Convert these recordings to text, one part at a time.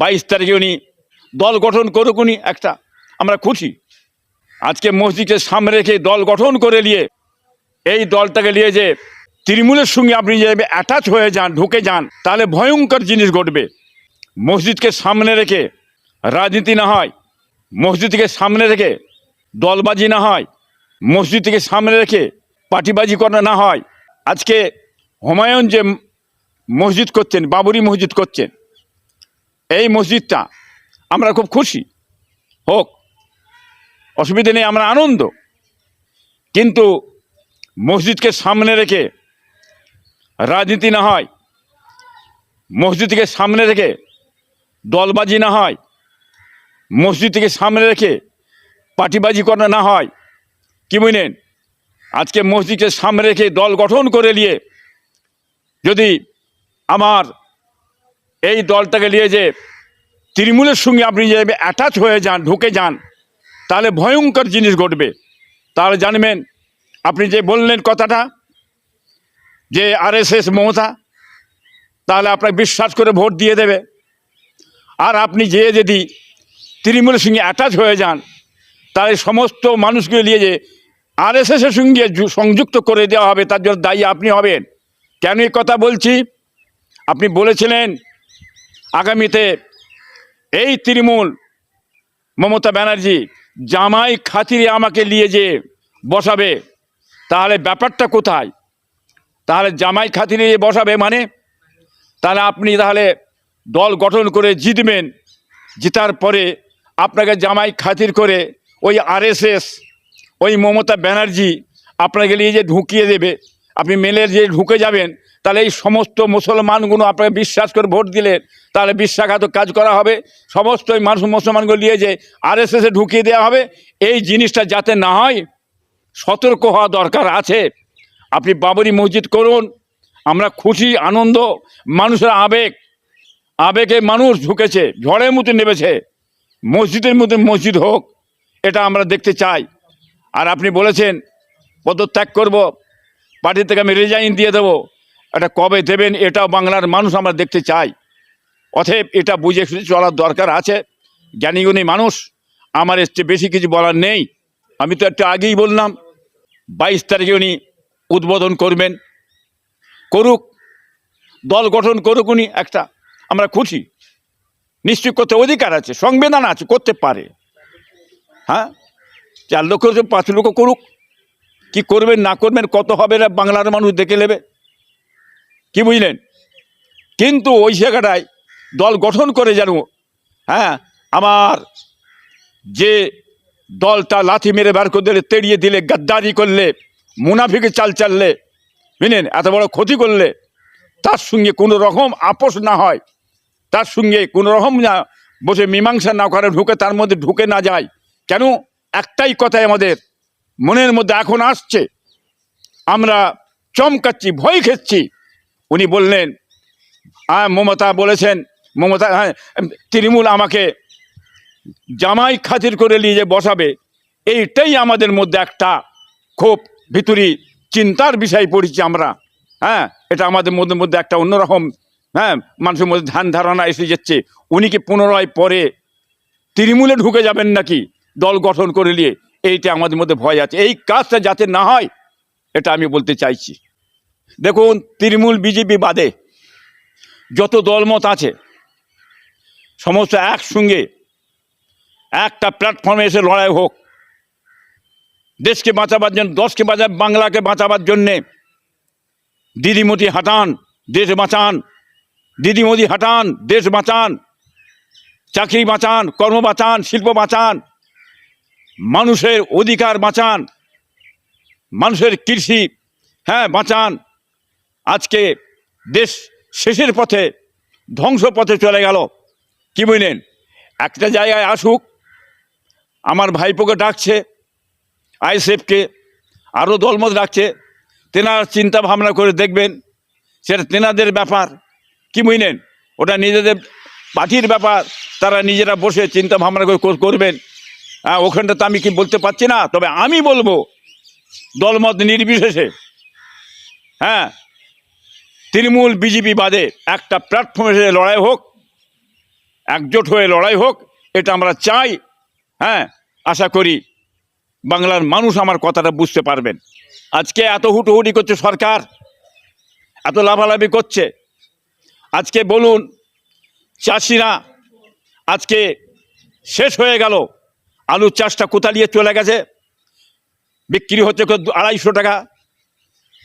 বাইশ তারিখে উনি দল গঠন করুক উনি একটা। আমরা খুশি। আজকে মসজিদকে সামনে রেখে দল গঠন করে নিয়ে এই দলটাকে নিয়ে যে তৃণমূলের সঙ্গে আপনি যে অ্যাটাচ হয়ে যান, ঢুকে যান, তাহলে ভয়ঙ্কর জিনিস ঘটবে। মসজিদকে সামনে রেখে রাজনীতি না হয়, মসজিদকে সামনে রেখে দলবাজি না হয়, মসজিদকে সামনে রেখে পার্টিবাজি করা না হয়। আজকে হুমায়ুন যে মসজিদ করছেন, বাবরি মসজিদ করছেন এই মসজিদটা আমরা খুব খুশি। হোক, অসুবিধে নেই, আমরা আনন্দ। কিন্তু মসজিদকে সামনে রেখে রাজনীতি না হয়, মসজিদকে সামনে রেখে দলবাজি না হয়, মসজিদকে সামনে রেখে পার্টিবাজি করা না হয়, কি বুঝলেন? আজকে মসজিদকে সামনে রেখে দল গঠন করে নিয়ে যদি আমার এই দলটাকে নিয়ে যে তৃণমূলের সঙ্গে আপনি যে অ্যাটাচ হয়ে যান, ঢুকে যান, তাহলে ভয়ঙ্কর জিনিস ঘটবে। তাহলে জানবেন, আপনি যে বললেন কথাটা, যে আরএসএস মমতা, তাহলে আপনাকে বিশ্বাস করে ভোট দিয়ে দেবে। আর আপনি যে যদি তৃণমূলের সঙ্গে অ্যাটাচ হয়ে যান, তাহলে সমস্ত মানুষকে নিয়ে যে আরএসএসের সঙ্গে সংযুক্ত করে দেওয়া হবে, তার জন্য দায়ী আপনি হবেন। কেন এই কথা বলছি? আপনি বলেছিলেন আগামীতে এই তৃণমূল মমতা ব্যানার্জি জামাই খাতিরে আমাকে নিয়ে যে বসাবে, তাহলে ব্যাপারটা কোথায়? তাহলে জামাই খাতিরে বসাবে মানে? তাহলে আপনি তাহলে দল গঠন করে জিতবেন, জিতার পরে আপনাকে জামাই খাতির করে ওই আরএসএস, ওই মমতা ব্যানার্জি আপনাকে নিয়ে যে ঢুকিয়ে দেবে আপনি মেলে যে ঢুকে যাবেন, তাহলে এই সমস্ত মুসলমানগুলো আপনাকে বিশ্বাস করে ভোট দিলেন তাহলে বিশ্বাসঘাতক কাজ করা হবে। সমস্ত মানুষ মুসলমানগুলো নিয়ে যে আরএসএসে ঢুকিয়ে দেওয়া হবে। এই জিনিসটা যাতে না হয়, সতর্ক হওয়া দরকার আছে। আপনি বাবরি মসজিদ করুন, আমরা খুশি, আনন্দ, মানুষের আবেগ। আবেগে মানুষ ঢুকেছে, ঝড়ের মতো নেমেছে। মসজিদের মধ্যে মসজিদ হোক, এটা আমরা দেখতে চাই। আর আপনি বলেছেন, পদত্যাগ করব। পার্টি থেকে আমি রিজাইন দিয়ে দেবো। এটা কবে দেবেন, এটাও বাংলার মানুষ আমরা দেখতে চাই। অতএব এটা বুঝে শুনে চলার দরকার আছে। জ্ঞানীগুণী মানুষ, আমার এর বেশি কিছু বলার নেই। আমি তো একটু আগেই বললাম, বাইশ তারিখে উনি উদ্বোধন করবেন। করুক, দল গঠন করুক উনি একটা, আমরা খুশি। নিশ্চয় করতে অধিকার আছে, সংবিধান আছে, করতে পারে। হ্যাঁ? চার লক্ষ, পাঁচ লক্ষ করুক। কি করবেন, না করবেন, কত হবে না বাংলার মানুষ দেখে নেবে? কি বুঝলেন? কিন্তু ওই জায়গাটায় দল গঠন করে যেন হ্যাঁ আমার যে দলটা লাথি মেরে বার করে দিলে, তেড়িয়ে দিলে, গাদ্দারি করলে, মুনাফিকে চাল চাললে, বুঝলেন, এত বড় ক্ষতি করলে, তার সঙ্গে কোনো রকম আপোষ না হয়, তার সঙ্গে কোনো রকম না বসে মীমাংসা না করে, ঢুকে তার মধ্যে ঢুকে না যায়। কেন? একটাই কথাই আমাদের মনের মধ্যে এখন আসছে। আমরা চমকাচ্ছি, ভয় খেচ্ছি। উনি বললেন মমতা বলেছেন, মমতা হ্যাঁ তৃণমূল আমাকে জামাই খাতির করে নিয়ে যে বসাবে, এইটাই আমাদের মধ্যে একটা খুব ভিতরি চিন্তার বিষয় পড়েছি আমরা। হ্যাঁ এটা আমাদের মধ্যে মধ্যে একটা অন্যরকম হ্যাঁ মানুষের মধ্যে ধ্যান ধারণা এসে যাচ্ছে। উনি কি পুনরায় পরে তৃণমূলে ঢুকে যাবেন নাকি দল গঠন করে নিয়ে? এইটা আমাদের মধ্যে ভয় আছে। এই কাজটা যাতে না হয়, এটা আমি বলতে চাইছি। দেখুন, তৃণমূল বিজেপি বাদে যত দলমত আছে, সমস্ত একসঙ্গে একটা প্ল্যাটফর্মে এসে লড়াই হোক। দেশকে বাঁচাবার জন্য, দশকে বাঁচা, বাংলাকে বাঁচাবার জন্যে দিদিমতি হাঁটান, দেশ বাঁচান। দিদিমতি হাঁটান, দেশ বাঁচান। চাকরি বাঁচান, কর্ম বাঁচান, শিল্প বাঁচান। মানুষের অধিকার বাঁচান। মানুষের কৃষি হ্যাঁ বাঁচান। আজকে দেশ শেষের পথে ধ্বংস পথে চলে গেল। কি বুঝলেন একটা জায়গায় আসুক, আমার ভাইপোকে ডাকছে, আইএসএফকে আরও দলমত ডাকছে তেনার চিন্তা ভাবনা করে দেখবেন, সেটা তেনাদের ব্যাপার। কি বুঝলেন ওটা নিজেদের পার্টির ব্যাপার, তারা নিজেরা বসে চিন্তা ভাবনা করে করবেন। হ্যাঁ ওখানটা তো আমি কি বলতে পারছি না? তবে আমি বলব, দলমত নির্বিশেষে হ্যাঁ তৃণমূল বিজেপি বাদে একটা প্ল্যাটফর্মে এসে লড়াই হোক, একজোট হয়ে লড়াই হোক, এটা আমরা চাই হ্যাঁ আশা করি বাংলার মানুষ আমার কথাটা বুঝতে পারবেন। আজকে এত হুটোহুটি করছে সরকার, এত লাভালাভি করছে। আজকে বলুন, চাষিরা আজকে শেষ হয়ে গেল। আলুর চাষটা কোথা নিয়ে চলে গেছে? বিক্রি হচ্ছে আড়াইশো টাকা।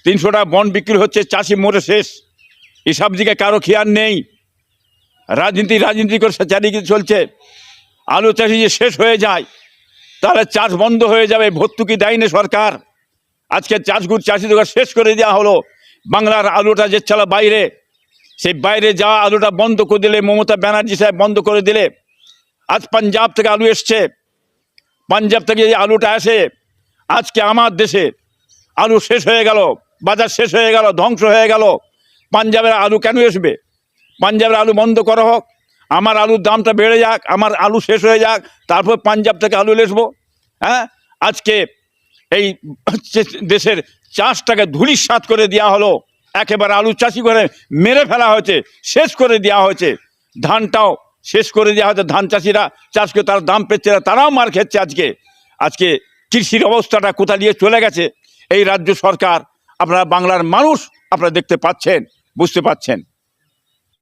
তিনশো টাকা বন বিক্রি হচ্ছে, চাষি মরে শেষ। এসব দিকে কারও খেয়াল নেই। রাজনীতি রাজনীতি করে চারিদিকে চলছে। আলু চাষি যে শেষ হয়ে যায়, তাহলে চাষ বন্ধ হয়ে যাবে, ভর্তুকি দেয়নি সরকার। আজকে চাষগুলো চাষিদের শেষ করে দেওয়া হলো। বাংলার আলুটা যে চলা বাইরে, সেই বাইরে যাওয়া আলুটা বন্ধ করে দিলে, মমতা ব্যানার্জি সাহেব বন্ধ করে দিলে, আজ পাঞ্জাব থেকে আলু এসছে। পাঞ্জাব থেকে যে আলুটা আসে আজকে আমার দেশে আলু শেষ হয়ে গেল, বাজার শেষ হয়ে গেল, ধ্বংস হয়ে গেল। পাঞ্জাবের আলু কেন আসবে পাঞ্জাবের আলু বন্ধ করা হোক, আমার আলুর দামটা বেড়ে যাক, আমার আলু শেষ হয়ে যাক, তারপর পাঞ্জাব থেকে আলু লেসবো। হ্যাঁ? আজকে এই দেশের চাষটাকে ধুলিস্বাত করে দেওয়া হলো, একেবারে আলু চাষি করে মেরে ফেলা হয়েছে, শেষ করে দেওয়া হয়েছে। ধানটাও শেষ করে দেওয়া হয়তো ধান চাষিরা চাষ করে তারা দাম পেচ্ছে না, তারাও মার খেচ্ছে আজকে। আজকে কৃষির অবস্থাটা কোথা দিয়ে চলে গেছে? এই রাজ্য সরকার, আপনারা বাংলার মানুষ আপনারা দেখতে পাচ্ছেন, বুঝতে পাচ্ছেন।